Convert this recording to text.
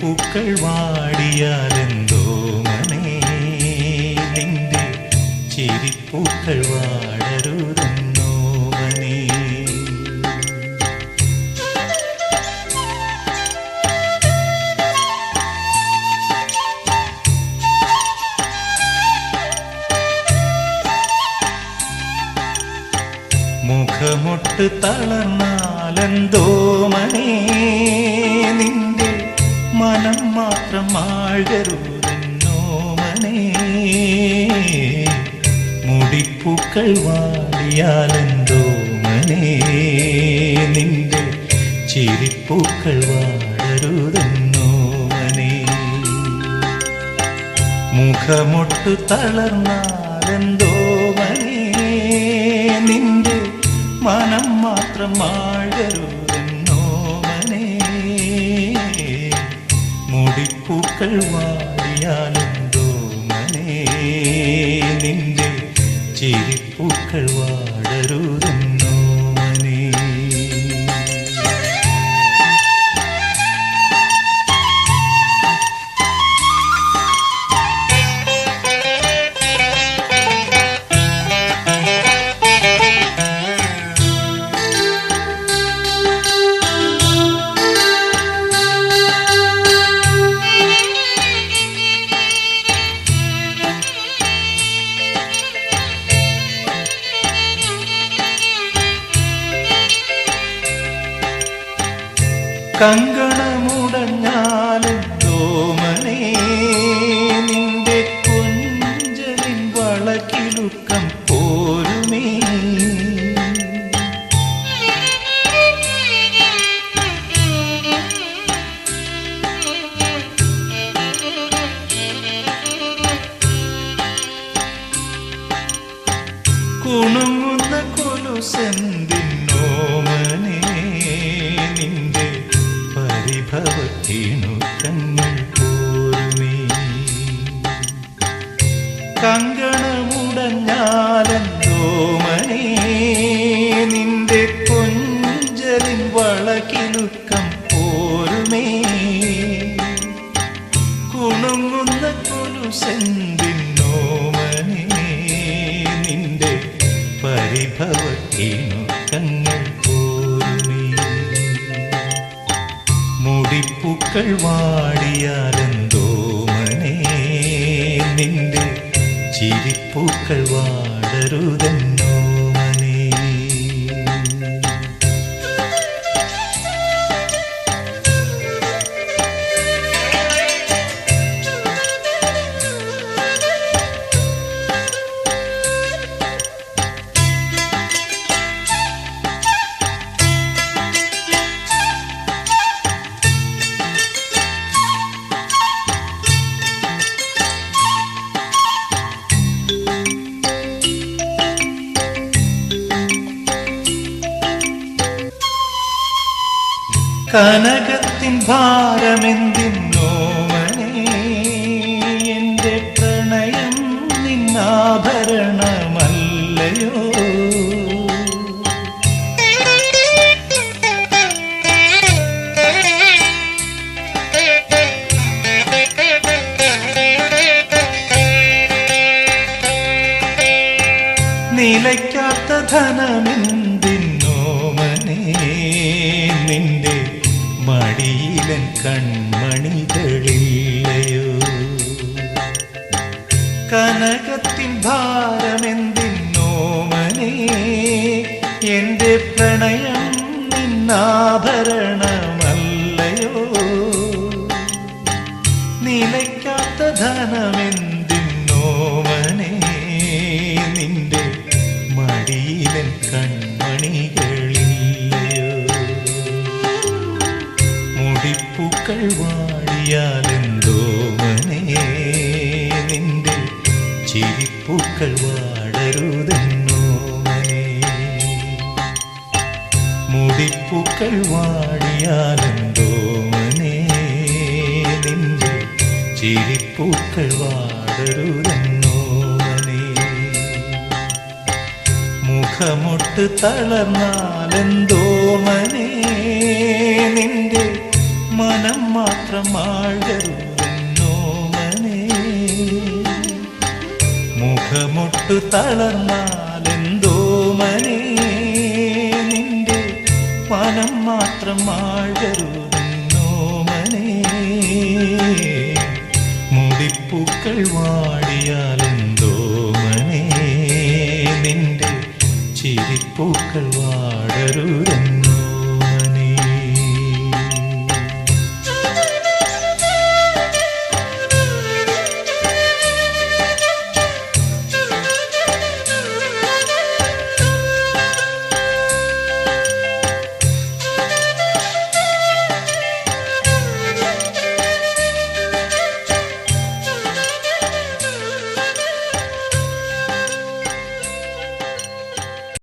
പൂക്കൾ വാടിയാലെന്തോ മനേ നിന്റെ ചിരിപ്പൂക്കൾ വാടരുതെന്നോ മനേ മുഖമൊട്ട് തളർന്നാലെന്തോ മനേ നിന്റെ മനം മാത്രം ആഴരുതെന്നോ മനേ. മുടിപ്പൂക്കൾ വാടിയാലെന്തോ മനേ. നിന്റെ ചിരിപ്പൂക്കൾ വാടരുതെന്നോ മനേ. മുഖമൊട്ടു തളർന്നാലെന്തോ മനേ. നിന്റെ മനം മാത്രം ആഴരുതെന്നോ മുടിപ്പൂക്കൾ വാടിയാലെന്തോ മനേ നിന്റെ ചിരിപ്പൂക്കൾ വാടരുതെന്നോ கங்கண പരിഭവത്തിനുക്കങ്ങൾ പോരുമേ. നിന്റെ വളക്കിലുക്കം കുണുങ്ങുന്ന നിന്റെ പരിഭവത്തിനുക്കങ്ങൾ പോരുമേ മുടിപ്പൂക്കൾ വാടിയാലെന്തോ മനേ നിന്റെ ചിരിപ്പൂക്കൾ വാടരുതെന്നോ കനകത്തിൻ ഭാരമെന്തിന്നോമനേ എന്റെ പ്രണയം നിന്നാഭരണമല്ലയോ. നിലയ്ക്കാത്ത ധനമെന്തിന്നോമനേ നിന്റെ മടിയിലൻ കൺമണികളില്ലയോ? കനകത്തിൻ ഭാരമെന്തിന്നോമനേ? എന്റെ പ്രണയം നിന്നാഭരണമല്ലയോ? നിലയ്ക്കാത്ത ധനമെന്തിന്നോമനേ? നിന്റെ മടിയിലൻ കൺമണികളില്ലയോ മുടിപ്പൂക്കൾ വാടിയാലെന്തോ മനേ നിന്റെ ചിരിപ്പൂക്കൾ വാടരുതെന്നോ മനേ. മുടിപ്പൂക്കൾ വാടിയാലെന്തോ മനേ നിന്റെ ചിരിപ്പൂക്കൾ വാടരുതെന്നോ മനേ. മുഖമൊട്ട് തളർന്നാലെന്തോ മനേ മനം മാത്രം ആഴരുതെന്നോ മനേ മുഖ മുഖമൊട്ടു തളർന്നാലെന്തോ മനെ നിന്റെ മനം മാത്രം ആഴരുതെന്നോ മനെ മുടിപ്പൂക്കൾ വാടിയാലെന്തോ മനെ നിന്റെ ചിരിപ്പൂക്കൾ വാടരുതെന്നോ